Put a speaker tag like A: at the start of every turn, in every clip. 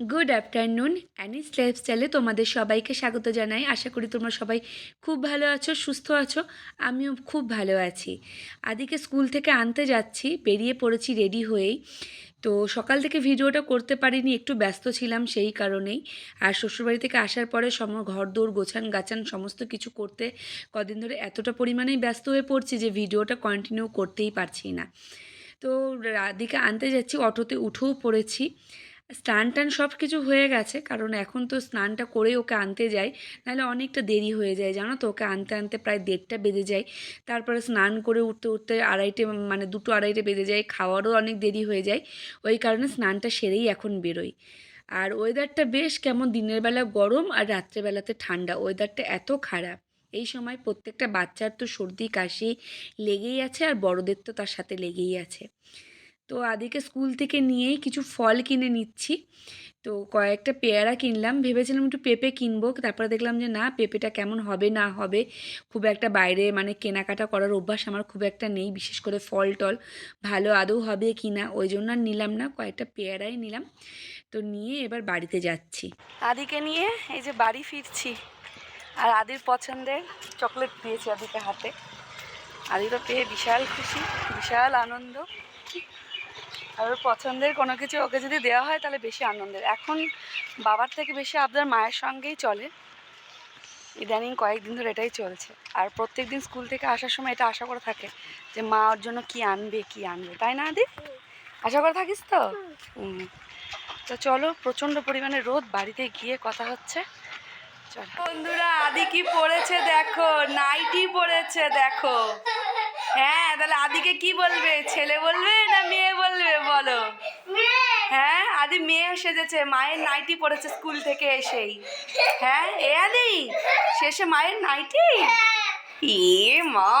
A: Good afternoon anise লাইফস্টাইলে তোমাদের সবাইকে স্বাগত জানাই। আশা করি তোমরা সবাই খুব ভালো আছো, সুস্থ আছো। আমিও খুব ভালো আছি। আদিকে স্কুল থেকে আনতে যাচ্ছি, বেরিয়ে পড়েছি রেডি হয়েই। তো সকাল থেকে ভিডিওটা করতে পারিনি, একটু ব্যস্ত ছিলাম সেই কারণেই। আর শ্বশুরবাড়ি থেকে আসার পরে সম ঘর দৌড় গোছান, গাছান সমস্ত কিছু করতে কদিন ধরে এতটা পরিমাণেই ব্যস্ত হয়ে পড়ছি যে ভিডিওটা কন্টিনিউ করতেই পারছি না। তো রাধিকে আনতে যাচ্ছি, অটোতে উঠেও পড়েছি। স্নান টান সব কিছু হয়ে গেছে, কারণ এখন তো স্নানটা করেই ওকে আনতে যাই, নাহলে অনেকটা দেরি হয়ে যায়, জানো তো? ওকে আনতে আনতে প্রায় দেড়টা বেজে যায়। তারপরে স্নান করে উঠতে উঠতে আড়াইটে মানে দুটো আড়াইটে বেজে যায়, খাওয়ারও অনেক দেরি হয়ে যায়, ওই কারণে স্নানটা সেরেই এখন বেরোই। আর ওয়েদারটা বেশ কেমন, দিনের বেলা গরম আর রাত্রেবেলাতে ঠান্ডা ওয়েদারটা এত খারাপ। এই সময় প্রত্যেকটা বাচ্চার তো সর্দি, কাশি লেগেই আছে আর বড়দের তো তার সাথে লেগেই আছে। তো আদিকে স্কুল থেকে নিয়েই কিছু ফল কিনে নিচ্ছি। তো কয়েকটা পেয়ারা কিনলাম, ভেবেছিলাম একটু পেঁপে কিনবো। তারপরে দেখলাম যে না, পেঁপেটা কেমন হবে না হবে, খুব একটা বাইরে মানে কেনাকাটা করার অভ্যাস আমার খুব একটা নেই, বিশেষ করে ফল টল ভালো আদৌ হবে কি না, ওই জন্য আর নিলাম না, কয়েকটা পেয়ারাই নিলাম। তো নিয়ে এবার বাড়িতে যাচ্ছি। আদিকে নিয়ে এই যে বাড়ি ফিরছি। আর আদির পছন্দের চকলেট দিয়েছি আদিকে হাতে। আদি তো পেয়ে বিশাল খুশি, বিশাল আনন্দ। আর ওর পছন্দের কোনো কিছু ওকে যদি দেওয়া হয়, তাহলে বেশি আনন্দের। এখন বাবার থেকে বেশি আপনার মায়ের সঙ্গেই চলে। ইদানিং কয়েকদিন ধরে এটাই চলছে। আর প্রত্যেক দিন স্কুল থেকে আসার সময় এটা আশা করে থাকে যে, মা ওর জন্য কি আনবে কি আনবে। তাই না, আদি? আশা করে থাকিস তো। তো চলো, প্রচণ্ড পরিমাণে রোদ, বাড়িতে গিয়ে কথা হচ্ছে। বন্ধুরা, আদি কি পড়েছে দেখো? নাইটি পড়েছে, দেখো। হ্যাঁ তাহলে আদিকে কি বলবে? ছেলে বলবে না মেয়ে বলবে? বলো। হ্যাঁ আদি মেয়ে সেজেছে মায়ের নাইটি পড়েছে স্কুল থেকে এসেই। হ্যাঁ এ আদি? শেষে মায়ের নাইটি? এ মা।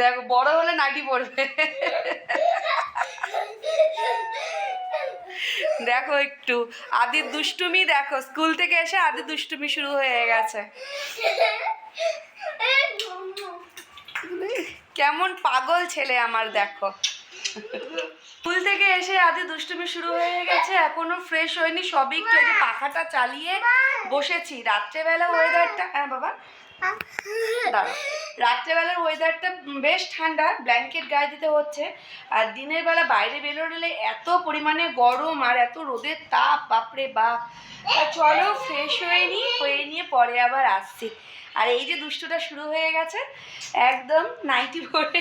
A: দেখো বড় হলে নাইটি পড়বে দেখো একটু। আদির দুষ্টুমি দেখো, স্কুল থেকে এসে আদির দুষ্টুমি শুরু হয়ে গেছে। কেমন পাগল ছেলে আমার, দেখো। স্কুল থেকে এসে আদি দুষ্টুমি শুরু হয়ে গেছে, এখনও ফ্রেশ হয়নি, সবই একটু এই পাখাটা চালিয়ে বসেছি। রাত্রেবেলা ওয়েদারটা হ্যাঁ বাবা। দাঁড়াও। রাত্রেবেলার ওয়েদারটা বেশ ঠান্ডা ব্ল্যাঙ্কেট গায়ে দিতে হচ্ছে। আর দিনের বেলা বাইরে বেরোলে এত পরিমাণে গরম আর এত রোদের তাপ, বাপরে বাপ। চলো ফ্রেশ হয়ে নিই হয়ে নিয়ে পরে আবার আসছি। আর এই যে দুষ্টুটা শুরু হয়ে গেছে, একদম নাইটি পরে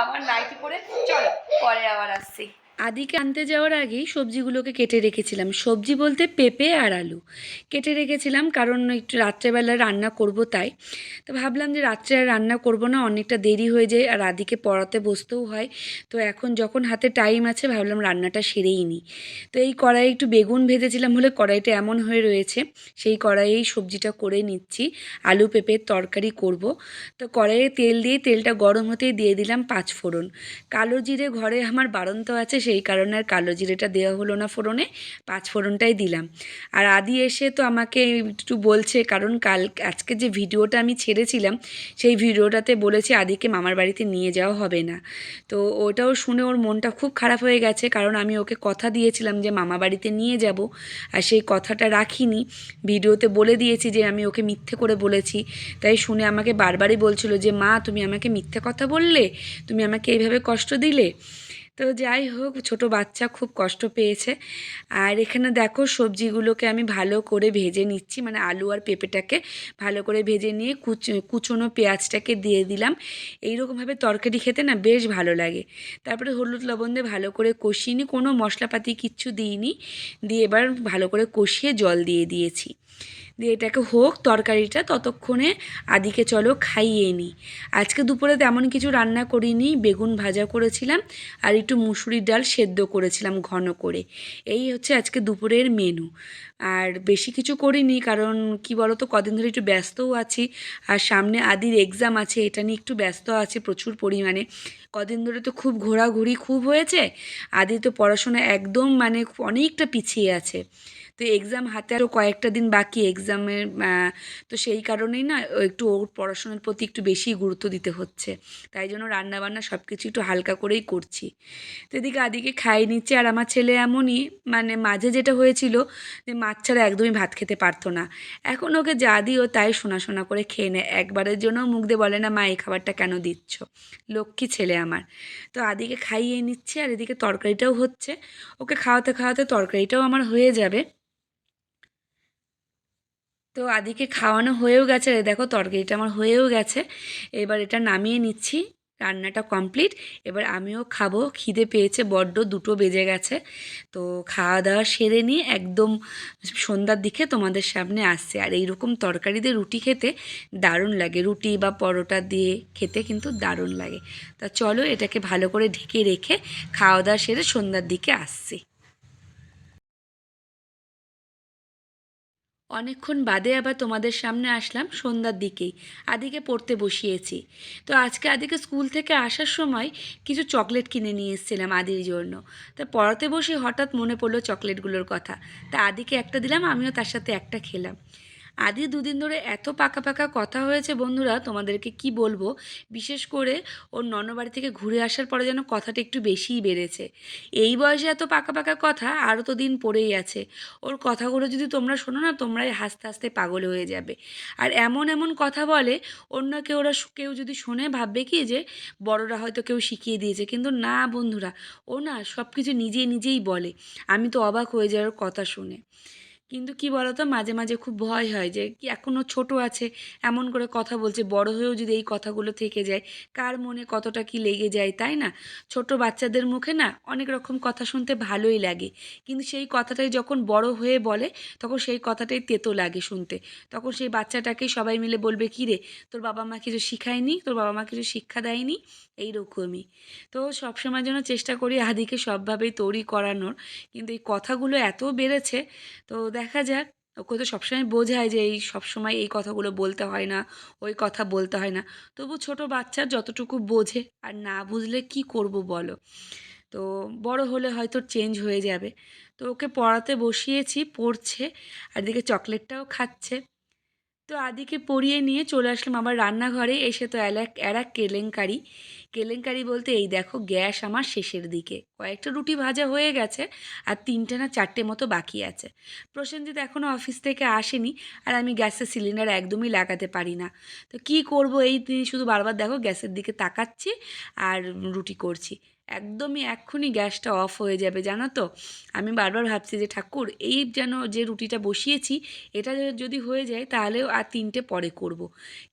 A: আমার নাইটি পরে চলো, পরে আবার আসছি। আদিকে আনতে যাওয়ার আগেই সবজিগুলোকে কেটে রেখেছিলাম। সবজি বলতে পেঁপে আর আলু। কেটে রেখেছিলাম কারণ একটু রাত্রেবেলা রান্না করব তাই। তো ভাবলাম যে রাত্রে আর রান্না করব না, অনেকটা দেরি হয়ে যায় আর আদিকে পড়াতে বসতেও হয়। তো এখন যখন হাতে টাইম আছে ভাবলাম রান্নাটা সেরেই নিই। তো এই কড়াই একটু বেগুন ভেজেছিলাম হলে কড়াইটা এমন হয়ে রয়েছে, সেই কড়াইয়েই সবজিটা করে নিচ্ছি। আলু পেঁপের তরকারি করব। তো কড়াইয়ে তেল দিয়ে তেলটা গরম হতেই দিয়ে দিলাম পাঁচ ফোড়ন কালো জিরে ঘরে আমার বাড়ন্ত আছে সেই কারণে আর কালো জিরেটা দেওয়া হলো না ফোড়নে, পাঁচ ফোড়নটাই দিলাম। আর আদি এসে তো আমাকে একটু বলছে, কারণ কাল, আজকে যে ভিডিওটা আমি ছেড়েছিলাম, সেই ভিডিওটাতে বলেছে আদিকে মামার বাড়িতে নিয়ে যাওয়া হবে না। তো ওটাও শুনে ওর মনটা খুব খারাপ হয়ে গেছে, কারণ আমি ওকে কথা দিয়েছিলাম যে মামা বাড়িতে নিয়ে যাব, আর সেই কথাটা রাখিনি। ভিডিওতে বলে দিয়েছি যে আমি ওকে মিথ্যে করে বলেছি, তাই শুনে আমাকে বারবারই বলছিল যে, মা, তুমি আমাকে মিথ্যে কথা বললে? তুমি আমাকে এইভাবে কষ্ট দিলে? তো যাই হোক, ছোট বাচ্চা খুব কষ্ট পেয়েছে। আর এখানে দেখো সবজিগুলোকে আমি ভালো করে ভেজে নিচ্ছি। মানে আলু আর পেঁপেটাকে ভালো করে ভেজে নিয়ে কুচ, কুচনো পেঁয়াজটাকে দিয়ে দিলাম। এইরকমভাবে তরকারি খেতে না বেশ ভালো লাগে। তারপরে হলুদ লবণ দিয়ে ভালো করে কষিয়ে নিই। কোনো মশলাপাতি কিচ্ছু দিইনি। দিয়ে এবার ভালো করে কষিয়ে জল দিয়ে দিয়েছি। দিয়ে এটাকে হোক তরকারিটা, ততক্ষণে আদিকে চলো খাইয়ে নিই আজকে দুপুরে তেমন কিছু রান্না করিনি, বেগুন ভাজা করেছিলাম আর একটু মুসুরির ডাল সেদ্ধ করেছিলাম ঘন করে। এই হচ্ছে আজকে দুপুরের মেনু আর বেশি কিছু করিনি কারণ কি বলতো, কদিন ধরে একটু ব্যস্তও আছি আর সামনে আদির এক্সাম আছে, এটা নিয়ে একটু ব্যস্ত আছে প্রচুর পরিমাণে। কদিন ধরে তো খুব ঘোরাঘুরি খুব হয়েছে, আদি তো পড়াশোনা একদম মানে অনেকটা পিছিয়ে আছে। তো এক্সাম হাতে আরও কয়েকটা দিন বাকি এক্সামের তো সেই কারণেই না একটু ওর পড়াশোনার প্রতি একটু বেশি গুরুত্ব দিতে হচ্ছে। তাই জন্য রান্নাবান্না সব কিছু একটু হালকা করেই করছি। তো এদিকে আদিকে খাইয়ে নিচ্ছে আর আমার ছেলে এমনই মানে মাঝে যেটা হয়েছিল যে মাছ ছাড়া একদমই ভাত খেতে পারতো না। এখন ওকে যা দিও তাই শোনা শোনা করে খেয়ে নেয়। একবারের জন্য মুখ দিয়ে বলে না, মা, এই খাবারটা কেন দিচ্ছ? লক্ষ্মী ছেলে আমার। তো আদিকে খাইয়ে নিচ্ছে আর এদিকে তরকারিটাও হচ্ছে। ওকে খাওয়াতে খাওয়াতে তরকারিটাও আমার হয়ে যাবে। তো আদিকে খাওয়ানো হয়েও গেছে দেখো তরকারিটা আমার হয়েও গেছে। এবার এটা নামিয়ে নিচ্ছি, রান্নাটা কমপ্লিট। এবার আমিও খাব। খিদে পেয়েছে, বড্ড দুটো বেজে গেছে। তো খাওয়া দাওয়া সেরে নিয়ে একদম সন্ধ্যার দিকে তোমাদের সামনে আসছে। আর এইরকম তরকারি দিয়ে রুটি খেতে দারুণ লাগে। রুটি বা পরোটা দিয়ে খেতে কিন্তু দারুণ লাগে। তা চলো এটাকে ভালো করে ঢেকে রেখে খাওয়া দাওয়া সেরে সন্ধ্যার দিকে আসছি। অনেকক্ষণ বাদে আবার তোমাদের সামনে আসলাম সন্ধ্যার দিকেই। আদিকে পড়তে বসিয়েছি। তো আজকে আদিকে স্কুল থেকে আসার সময় কিছু চকলেট কিনে নিয়ে এসেছিলাম আদির জন্য। তা পড়াতে বসে হঠাৎ মনে পড়ল চকলেটগুলোর কথা। তা আদিকে একটা দিলাম, আমিও তার সাথে একটা খেলাম। আদি দুদিন ধরে এত পাকা পাকা কথা হয়েছে বন্ধুরা, তোমাদেরকে কি বলব? বিশেষ করে ওর ননবাড়ি থেকে ঘুরে আসার পরে যেন কথাটা একটু বেশিই বেড়েছে। এই বয়সে এত পাকা পাকা কথা আরও তো দিন পড়েই আছে। ওর কথাগুলো যদি তোমরা শোনো না, তোমরাই হাসতে হাসতে পাগল হয়ে যাবে। আর এমন এমন কথা বলে, অন্য কেউ ওরা কেউ যদি শোনে, ভাববে কি যে, বড়রা হয়তো কেউ শিখিয়ে দিয়েছে। কিন্তু না বন্ধুরা, ও না সব কিছু নিজে নিজেই বলে। আমি তো অবাক হয়ে যাওয়ার কথা শুনে। কিন্তু কি বলতো, মাঝে মাঝে খুব ভয় হয় যে, কি এখনও ছোট আছে, এমন করে কথা বলছে, বড় হয়েও যদি এই কথাগুলো থেকে যায়, কার মনে কতটা কি লেগে যায়, তাই না? ছোট বাচ্চাদের মুখে না অনেক রকম কথা শুনতে ভালোই লাগে, কিন্তু সেই কথাটাই যখন বড় হয়ে বলে, তখন সেই কথাটাই তেতো লাগে শুনতে। তখন সেই বাচ্চাটাকেই সবাই মিলে বলবে, কী রে, তোর বাবা মা কিছু শিখায়নি? তোর বাবা মা কিছু শিক্ষা দেয়নি? এইরকমই। তো সবসময় যেন চেষ্টা করি আদিকে সবভাবেই তৈরি করানোর, কিন্তু এই কথাগুলো এত বেড়েছে, তো দেখা যাক। ওকে তো সবসময় বোঝায় যে এই সবসময় এই কথাগুলো বলতে হয় না, ওই কথা বলতে হয় না। তবু ছোট বাচ্চা যতটুকু বোঝে আর না বুঝলে কি করব বলো? তো বড় হলে হয়তো চেঞ্জ হয়ে যাবে। তো ওকে পড়াতে বসিয়েছি, পড়ছে, আর এদিকে চকলেটটাও খাচ্ছে। তো আদিকে পরিয়ে নিয়ে চলে আসলাম আবার রান্নাঘরে। এসে তো এলাক এরাক কেলেঙ্কারি। কেলেঙ্কারি বলতে এই দেখো গ্যাস আমার শেষের দিকে। কয়েকটা রুটি ভাজা হয়ে গেছে আর তিনটে না চারটে মতো বাকি আছে। প্রসেনজিৎ এখনও অফিস থেকে আসেনি আর আমি গ্যাসের সিলিন্ডার একদমই লাগাতে পারি না। তো কি করব এই তিনি শুধু বারবার দেখো গ্যাসের দিকে তাকাচ্ছি আর রুটি করছি। একদমই এক্ষুনি গ্যাসটা অফ হয়ে যাবে, জানো তো? আমি বারবার ভাবছি যে, ঠাকুর, এই যেন যে রুটিটা বসিয়েছি, এটা যদি হয়ে যায়, তাহলেও আর তিনটে পরে করব।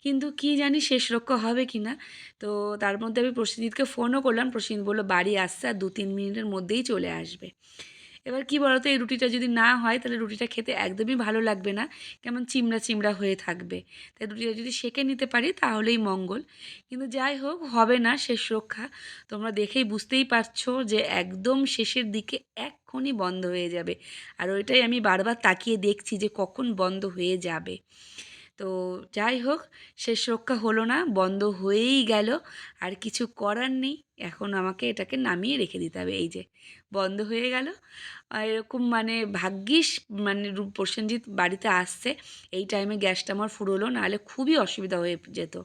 A: কিন্তু কি জানি শেষ রক্ষা হবে কি না? তো তার মধ্যে আমি প্রসেনজিৎকে ফোনও করলাম প্রসেনজিৎ বলল, বাড়ি আসছে আর দু তিন মিনিটের মধ্যেই চলে আসবে। এবার কি বলতো, এই রুটিটা যদি না হয়, তাহলে রুটিটা খেতে একদমই ভালো লাগবে না। কেমন চিমড়া চিমড়া হয়ে থাকবে। তাই রুটিটা যদি সেকে নিতে পারি, তাহলেই মঙ্গল। কিন্তু যাই হোক, হবে না শেষ রক্ষা। তোমরা দেখেই বুঝতেই পারছ যে একদম শেষের দিকে এক্ষুনি বন্ধ হয়ে যাবে। আর ওইটাই আমি বারবার তাকিয়ে দেখছি যে কখন বন্ধ হয়ে যাবে। তো যাই হোক, শেষ রক্ষা হলো না, বন্ধ হয়েই গেল। আর কিছু করার নেই, এখন আমাকে এটাকে নামিয়ে রেখে দিতে হবে। এই যে, বন্ধ হয়ে গেল। এরকম মানে ভাগ্যিস মানে প্রসেনজিৎ বাড়িতে আসছে, এই টাইমে গ্যাসটা আমার ফুরোলো, নাহলে খুবই অসুবিধা হয়ে যেত।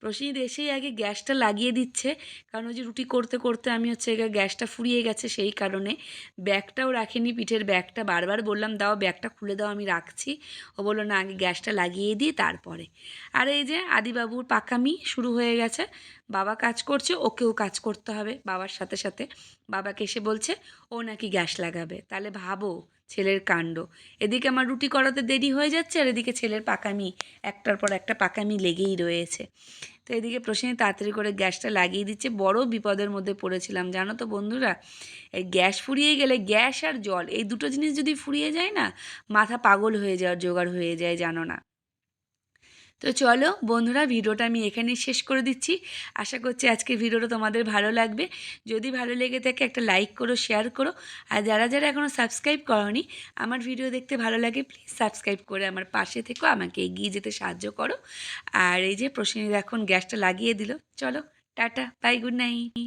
A: প্রসেনজিৎ এসেই আগে গ্যাসটা লাগিয়ে দিচ্ছে। কারণ ওই যে রুটি করতে করতে আমি হচ্ছে গিয়ে গ্যাসটা ফুরিয়ে গেছে সেই কারণে। ব্যাগটাও রাখিনি, পিঠের ব্যাগটা বারবার বললাম, দাও, ব্যাগটা খুলে দাও, আমি রাখছি। ও বলল, না, আগে গ্যাসটা লাগিয়ে দিই, তারপরে। আর এই যে আদিবাবুর পাকামি শুরু হয়ে গেছে। বাবা কাজ করছে, ওকেও কাজ করতে হবে বাবার সাথে সাথে। বাবাকে এসে বলছে, ও নাকি গ্যাস লাগাবে। তাহলে ভাবো ছেলের কাণ্ড। এদিকে আমার রুটি করাতে দেরি হয়ে যাচ্ছে আর এদিকে ছেলের পাকামি, একটার পর একটা পাকামি লেগেই রয়েছে। তো এদিকে প্রশ্নে তাড়াতাড়ি করে গ্যাসটা লাগিয়ে দিচ্ছে। বড় বিপদের মধ্যে পড়েছিলাম, জানো তো বন্ধুরা? এই গ্যাস ফুরিয়ে গেলে গ্যাস আর জল, এই দুটো জিনিস যদি ফুরিয়ে যায় না, মাথা পাগল হয়ে যাওয়ার জোগাড় হয়ে যায়, জানো না? তো চলো, বন্ধুরা, ভিডিওটা আমি এখানেই শেষ করে দিচ্ছি। আশা করছি আজকে ভিডিওটা তোমাদের ভালো লাগবে। যদি ভালো লেগে থাকে, একটা লাইক করো শেয়ার করো। আর যারা যারা এখনও সাবস্ক্রাইব করনি, আমার ভিডিও দেখতে ভালো লাগে প্লিজ সাবস্ক্রাইব করে আমার পাশে থেকো, আমাকে এগিয়ে যেতে সাহায্য করো। আর এই যে প্রসেনজিৎ এখন গ্যাসটা লাগিয়ে দিল। চলো, টাটা বাই গুড নাইট